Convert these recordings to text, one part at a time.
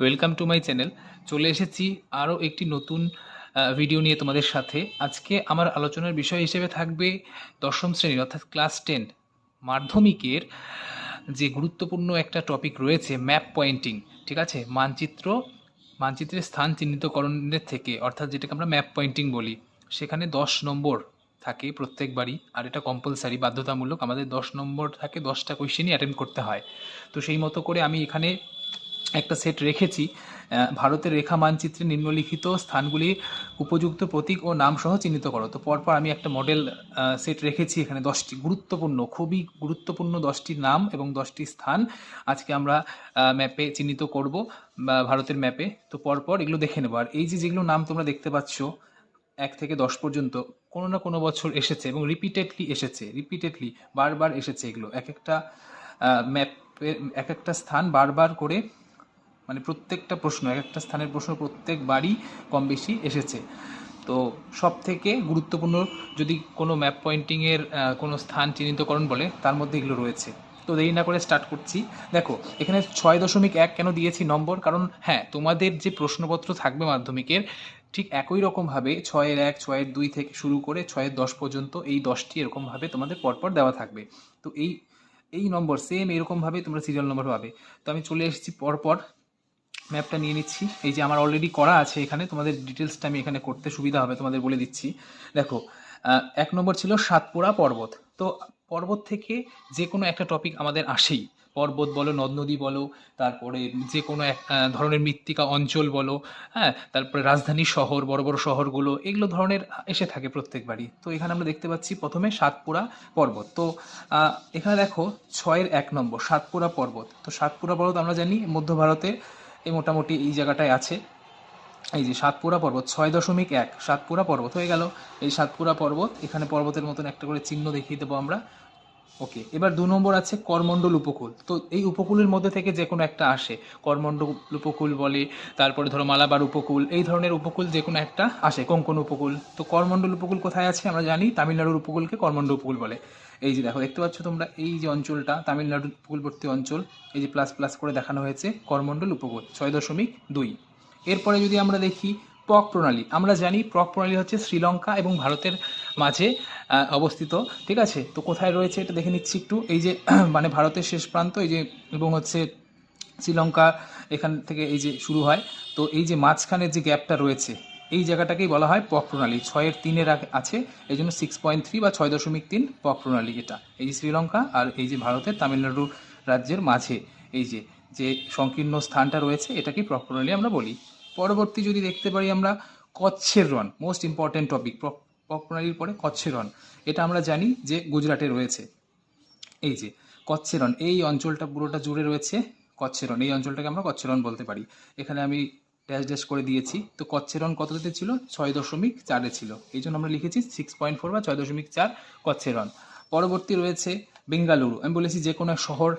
Welcome to my channel চলে এসেছি আরও একটি নতুন ভিডিও নিয়ে তোমাদের সাথে। আজকে আমার আলোচনার বিষয় হিসেবে থাকবে দশম শ্রেণির, অর্থাৎ ক্লাস টেন মাধ্যমিকের যে গুরুত্বপূর্ণ একটা টপিক রয়েছে ম্যাপ পয়েন্টিং ঠিক আছে? মানচিত্র, মানচিত্রের স্থান চিহ্নিতকরণের থেকে, অর্থাৎ যেটাকে আমরা ম্যাপ পয়েন্টিং বলি। সেখানে দশ নম্বর থাকে প্রত্যেকবারই, আর এটা কম্পালসারি বাধ্যতামূলক। আমাদের দশ নম্বর থাকে দশটা কোয়েশ্চেনই অ্যাটেন্ড করতে হয়। তো সেই মতো করে আমি এখানে একটা সেট রেখেছি ভারতের রেখা মানচিত্রে নিম্নলিখিত স্থানগুলি উপযুক্ত প্রতীক ও নাম সহ চিহ্নিত করো। তো পরপর আমি একটা মডেল সেট রেখেছি এখানে দশটি। গুরুত্বপূর্ণ, খুবই গুরুত্বপূর্ণ দশটি নাম এবং দশটি স্থান আজকে আমরা ম্যাপে চিহ্নিত করব ভারতের ম্যাপে তো পরপর এগুলো দেখে নেব। আর এই যে যেগুলো নাম তোমরা দেখতে পাচ্ছ, এক থেকে দশ পর্যন্ত কোনো না কোনো বছর এসেছে এবং রিপিটেডলি এসেছে রিপিটেডলি বারবার এসেছে এগুলো। এক একটা ম্যাপে এক একটা স্থান বারবার করে মানে প্রত্যেকটা প্রশ্ন, এক একটা স্থানের প্রশ্ন প্রত্যেকবারই কম বেশি এসেছে। তো সব থেকে গুরুত্বপূর্ণ যদি কোনো ম্যাপ পয়েন্টিংয়ের কোনো স্থান চিহ্নিতকরণ বলে, তার মধ্যে এগুলো রয়েছে। তো দেরি না করে স্টার্ট করছি। দেখো, এখানে ছয় দশমিক এক কেন দিয়েছি নম্বর? কারণ হ্যাঁ তোমাদের যে প্রশ্নপত্র থাকবে মাধ্যমিকের, ঠিক একই রকমভাবে ছয়ের এক, ছয়ের দুই থেকে শুরু করে ছয়ের দশ পর্যন্ত এই দশটি এরকমভাবে তোমাদের পরপর দেওয়া থাকবে। তো এই এই নম্বর সেম এরকমভাবে তোমরা সিরিয়াল নম্বর পাবে। তো আমি চলে এসেছি পরপর। ম্যাপটা নিয়ে নিচ্ছি। এই যে আমার অলরেডি করা আছে এখানে, তোমাদের ডিটেলসটা আমি এখানে করতে সুবিধা হবে, তোমাদের বলে দিচ্ছি। দেখো এক নম্বর ছিল সাতপুরা পর্বত। তো পর্বত থেকে যে কোনো একটা টপিক আমাদের আসেই। পর্বত বলো, নদ নদী বলো, তারপরে যে কোনো এক ধরনের মৃত্তিকা অঞ্চল বলো হ্যাঁ তারপরে রাজধানী শহর, বড় বড় শহরগুলো, এগুলো ধরনের এসে থাকে প্রত্যেকবারই। তো এখানে আমরা দেখতে পাচ্ছি প্রথমে সাতপুরা পর্বত। তো এখানে দেখো, ছয়ের এক নম্বর, সাতপুরা পর্বত। তো সাতপুরা পর্বত আমরা জানি মধ্য ভারতে এই মোটামুটি এই জায়গাটায় আছে। এই যে সাতপুরা পর্বত, ছয় দশমিক এক, সাতপুরা পর্বত হয়ে গেল। এই সাতপুরা পর্বত, এখানে পর্বতের মতন একটা করে চিহ্ন দেখিয়ে দেবো আমরা। ওকে, এবার দু নম্বর আছে করমণ্ডল উপকূল। তো এই উপকূলের মধ্যে থেকে যে কোনো একটা আসে। করমণ্ডল উপকূল বলে, তারপরে ধরো মালাবার উপকূল, এই ধরনের উপকূল যে কোনো একটা আসে, কোঙ্কন উপকূল। তো করমণ্ডল উপকূল কোথায় আছে আমরা জানি? তামিলনাড়ুর উপকূলকে করমণ্ডল উপকূল বলে। এই যে দেখো, দেখতে পাচ্ছ তোমরা এই যে অঞ্চলটা তামিলনাড়ুর উপকূলবর্তী অঞ্চল, এই যে প্লাস প্লাস করে দেখানো হয়েছে করমণ্ডল উপকূল, ছয় দশমিক দুই। এরপরে যদি আমরা দেখি প্রক প্রণালী, আমরা জানি প্রক প্রণালী হচ্ছে শ্রীলঙ্কা এবং ভারতের মাঝে অবস্থিত, ঠিক আছে? তো কোথায় রয়েছে এটা দেখে নিচ্ছি একটু। এই যে মানে ভারতের শেষ প্রান্ত, এই যে, এবং হচ্ছে শ্রীলঙ্কা এখান থেকে এই যে শুরু হয়। তো এই যে মাঝখানের যে গ্যাপটা রয়েছে এই জায়গাটাকেই বলা হয় পক প্রণালী। ছয়ের তিনের আছে এই জন্য সিক্স পয়েন্ট থ্রি বা ছয় দশমিক তিন পক প্রণালী এটা। এই যে শ্রীলঙ্কা আর এই যে ভারতের তামিলনাড়ু রাজ্যের মাঝে, এই যে যে সংকীর্ণ স্থানটা রয়েছে, এটাকেই পক প্রণালী আমরা বলি। পরবর্তী যদি দেখতে পারি আমরা, কচ্ছের Rann most important topic Palk প্রণালীর পরে কচ্ছের রন এটা আমরা জানি যে গুজরাটে রয়েছে। এই যে কচ্ছেরন এই অঞ্চলটা পুরোটা জুড়ে রয়েছে কচ্ছেরন এই অঞ্চলটাকে আমরা কচ্ছের কচ্ছেরন বলতে পারি। এখানে আমি ড্যাশ ড্যাশ করে দিয়েছি। তো কচ্ছের কচ্ছেরন কততে ছিল? ছয় দশমিক চারে ছিল। এই জন্য আমরা লিখেছি সিক্স পয়েন্ট ফোর বা ছয় দশমিক চার কচ্ছেরন পরবর্তী রয়েছে বেঙ্গালুরু। আমি বলেছি যে কোনো শহর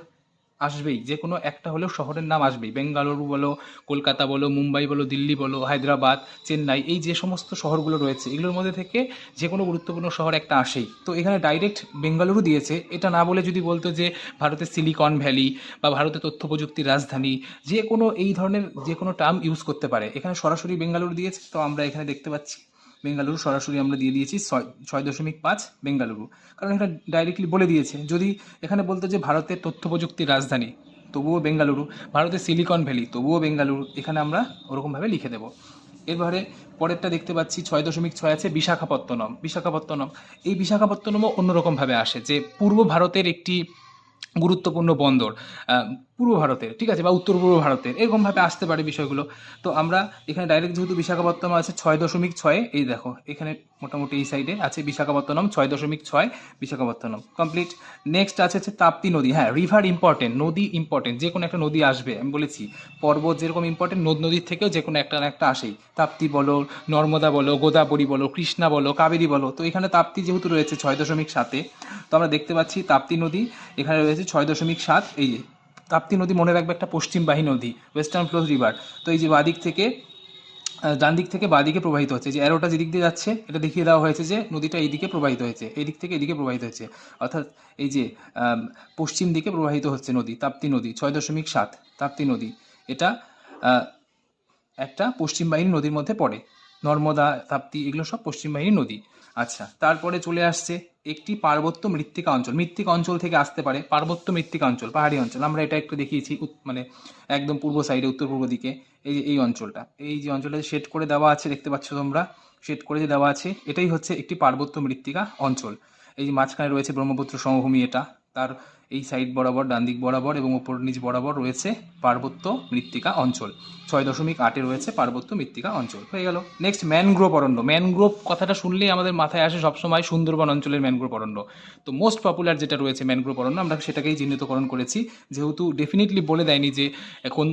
আসবেই, যে কোনো একটা হলেও শহরের নাম আসবেই। বেঙ্গালুরু বলো, কলকাতা বলো, মুম্বাই বলো, দিল্লি বলো, হায়দ্রাবাদ, চেন্নাই, এই যে সমস্ত শহরগুলো রয়েছে, এগুলোর মধ্যে থেকে যে কোনো গুরুত্বপূর্ণ শহর একটা আসেই। তো এখানে ডাইরেক্ট বেঙ্গালুরু দিয়েছে। এটা না বলে যদি বলতো যে ভারতের সিলিকন ভ্যালি বা ভারতের তথ্য প্রযুক্তির রাজধানী, যে কোনো এই ধরনের যে কোনো টার্ম ইউজ করতে পারে। এখানে সরাসরি বেঙ্গালুরু দিয়েছে, তো আমরা এখানে দেখতে পাচ্ছি। বেঙ্গালুরু সরাসরি আমরা দিয়ে দিয়েছি ছয় ছয় দশমিক পাঁচ বেঙ্গালুরু। কারণ এখানে ডাইরেক্টলি বলে দিয়েছে। যদি এখানে বলতো যে ভারতের তথ্য প্রযুক্তির রাজধানী, তবুও বেঙ্গালুরু। ভারতের সিলিকন ভ্যালি তবুও বেঙ্গালুরু। এখানে আমরা ওরকমভাবে লিখে দেবো। এরপরে পরেরটা দেখতে পাচ্ছি, ছয় দশমিক ছয় আছে বিশাখাপত্তনম বিশাখাপত্তনম। এই বিশাখাপত্তনমও অন্যরকমভাবে আসে যে পূর্ব ভারতের একটি গুরুত্বপূর্ণ বন্দর পূর্ব ভারতের, ঠিক আছে, বা উত্তর পূর্ব ভারতের এরকমভাবে আসতে পারে বিষয়গুলো। তো আমরা এখানে ডাইরেক্ট যেহেতু বিশাখাপত্তনম আছে ছয় দশমিক ছয়, এই দেখো, এখানে মোটামুটি এই সাইডে আছে বিশাখাপত্তনম, ছয় দশমিক ছয়, বিশাখাপত্তনম কমপ্লিট নেক্সট আছে হচ্ছে তাপ্তি নদী হ্যাঁ রিভার ইম্পর্টেন্ট নদী ইম্পর্টেন্ট যে কোনো একটা নদী আসবে, আমি বলেছি, পর্বত যেরকম ইম্পর্টেন্ট নদ নদীর থেকেও যে কোনো একটা না একটা আসেই। তাপ্তি বলো, নর্মদা বলো, গোদাবরী বলো, কৃষ্ণা বলো, কাবেরী বলো, তো এখানে তাপ্তি যেহেতু রয়েছে ছয় দশমিক সাতে, তো আমরা দেখতে পাচ্ছি তাপ্তি নদী, এখানে রয়েছে ছয় দশমিক সাত, এই যে তাপ্তি নদী মনে রাখবে একটা পশ্চিমবাহী নদী ওয়েস্টার্ন ফ্লোজ রিভার তো এই যে বাদিক থেকে ডান দিক থেকে বাদিকে প্রবাহিত হচ্ছে, যে অ্যারোটা যেদিক দিয়ে যাচ্ছে, এটা দেখিয়ে দেওয়া হয়েছে যে নদীটা এইদিকে প্রবাহিত হয়েছে, এই দিক থেকে এদিকে প্রবাহিত হচ্ছে অর্থাৎ এই যে পশ্চিম দিকে প্রবাহিত হচ্ছে নদী, তাপ্তি নদী, ছয় দশমিক সাত, তাপ্তি নদী। এটা একটা পশ্চিম বাহিনী নদীর মধ্যে পড়ে, নর্মদা, তাপ্তি, এগুলো সব পশ্চিম বাহিনী নদী। আচ্ছা তারপরে চলে আসছে একটি পার্বত্য মৃত্তিকা অঞ্চল মৃত্তিকা অঞ্চল থেকে আসতে পারে, পার্বত্য মৃত্তিকা অঞ্চল, পাহাড়ি অঞ্চল। আমরা এটা একটু দেখিয়েছি মানে একদম পূর্ব সাইডে উত্তর পূর্ব দিকে, এই যে, এই অঞ্চলটা। এই যে অঞ্চলটা শেড করে দেওয়া আছে, দেখতে পাচ্ছ তোমরা শেড করে যে দেওয়া আছে, এটাই হচ্ছে একটি পার্বত্য মৃত্তিকা অঞ্চল। এই যে মাঝখানে রয়েছে ব্রহ্মপুত্র সমভূমি এটা। তার এই সাইড বরাবর, ডান দিক বরাবর এবং ওপর নিচ বরাবর রয়েছে পার্বত্য মৃত্তিকা অঞ্চল। ছয় দশমিক আটে রয়েছে পার্বত্য মৃত্তিকা অঞ্চল। হয়ে গেল। নেক্সট ম্যানগ্রোভ অরণ্য। ম্যানগ্রোভ কথাটা শুনলেই আমাদের মাথায় আসে সবসময় সুন্দরবন অঞ্চলের ম্যানগ্রোভ অরণ্য। তো মোস্ট পপুলার যেটা রয়েছে ম্যানগ্রোভ অরণ্য, আমরা সেটাকেই চিহ্নিতকরণ করেছি। যেহেতু ডেফিনেটলি বলে দেয়নি যে কোন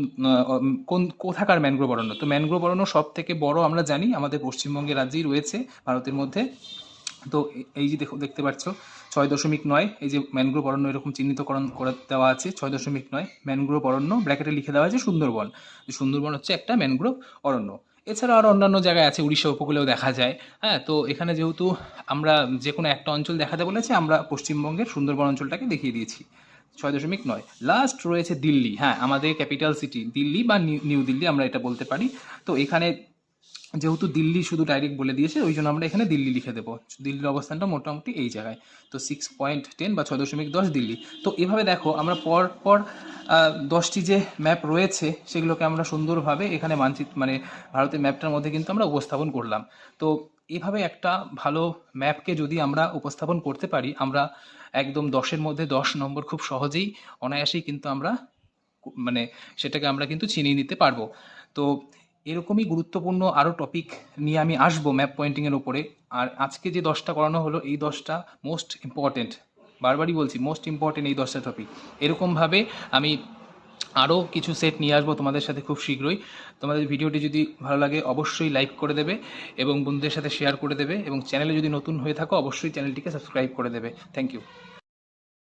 কোন, কোথাকার ম্যানগ্রোভ অরণ্য। তো ম্যানগ্রোভ অরণ্য সব থেকে বড় আমরা জানি, আমাদের পশ্চিমবঙ্গের রাজ্যেই রয়েছে, ভারতের মধ্যে। তো এই যে দেখো, দেখতে পাচ্ছ ছয় দশমিক নয়, এই যে ম্যানগ্রোভ অরণ্য এরকম চিহ্নিতকরণ করে দেওয়া আছে, ছয় দশমিক নয়, ম্যানগ্রোভ অরণ্য, ব্র্যাকেটে লিখে দেওয়া আছে সুন্দরবন। সুন্দরবন হচ্ছে একটা ম্যানগ্রোভ অরণ্য। এছাড়া আর অন্যান্য জায়গায় আছে, উড়িষ্যা উপকূলেও দেখা যায়। হ্যাঁ তো এখানে যেহেতু আমরা যে কোনো একটা অঞ্চল দেখাতে বলেছি, আমরা পশ্চিমবঙ্গের সুন্দরবন অঞ্চলটাকে দেখিয়ে দিয়েছি। ছয় দশমিক নয়। লাস্ট রয়েছে দিল্লি। হ্যাঁ আমাদের ক্যাপিটাল সিটি দিল্লি বা নিউ দিল্লি আমরা এটা বলতে পারি। তো এখানে যেহেতু দিল্লি শুধু ডাইরেক্ট বলে দিয়েছে, ওই জন্য আমরা এখানে দিল্লি লিখে দেবো। দিল্লির অবস্থানটা মোটামুটি এই জায়গায়। তো সিক্স পয়েন্ট টেন বা ছয় দশমিক দশ দিল্লি। তো এভাবে দেখো, আমরা পর পর দশটি যে ম্যাপ রয়েছে, সেগুলোকে আমরা সুন্দরভাবে এখানে মানচিত্র মানে ভারতের ম্যাপটার মধ্যে কিন্তু আমরা উপস্থাপন করলাম। তো এভাবে একটা ভালো ম্যাপকে যদি আমরা উপস্থাপন করতে পারি, আমরা একদম দশের মধ্যে দশ নম্বর খুব সহজেই, অনায়াসেই কিন্তু আমরা মানে সেটাকে আমরা কিন্তু চিনিয়ে নিতে পারব। তো এরকমই গুরুত্বপূর্ণ আরও টপিক নিয়ে আমি আসব ম্যাপ পয়েন্টিংয়ের ওপরে আর আজকে যে দশটা করানো হলো, এই দশটা মোস্ট ইম্পর্টেন্ট বারবারই বলছি মোস্ট ইম্পর্টেন্ট এই দশটা টপিক এরকমভাবে আমি আরও কিছু সেট নিয়ে আসব তোমাদের সাথে খুব শীঘ্রই। তোমাদের ভিডিওটি যদি ভালো লাগে, অবশ্যই লাইক করে দেবে এবং বন্ধুদের সাথে শেয়ার করে দেবে এবং চ্যানেলে যদি নতুন হয়ে থাকো, অবশ্যই চ্যানেলটিকে সাবস্ক্রাইব করে দেবে। Thank you